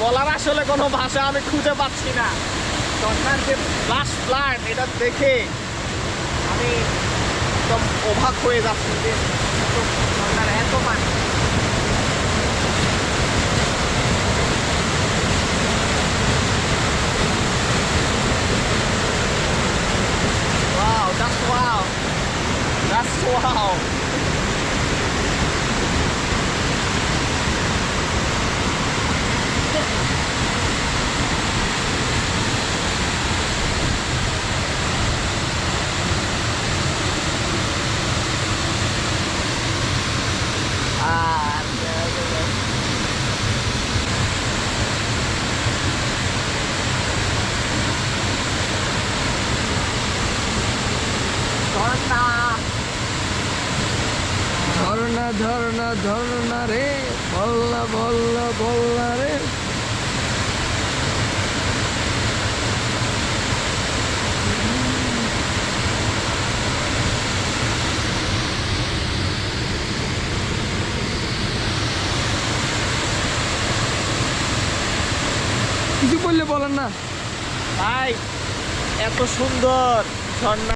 বলার আসলে কোনো ভাষা আমি খুঁজে পাচ্ছি না ঝর্ণার যে লাস্ট প্লান্ট এটা দেখে আমি একদম অবাক হয়ে যাচ্ছি যে ঝর্ণার এত পানি Wow, that's wow. Wow. ঝর্ণা ঝর্ণা ঝর্ণা রে, বল্লা বল্লা বল্লা রে। কিছু বললে বলেন না। ভাই, এত সুন্দর ঝর্ণা।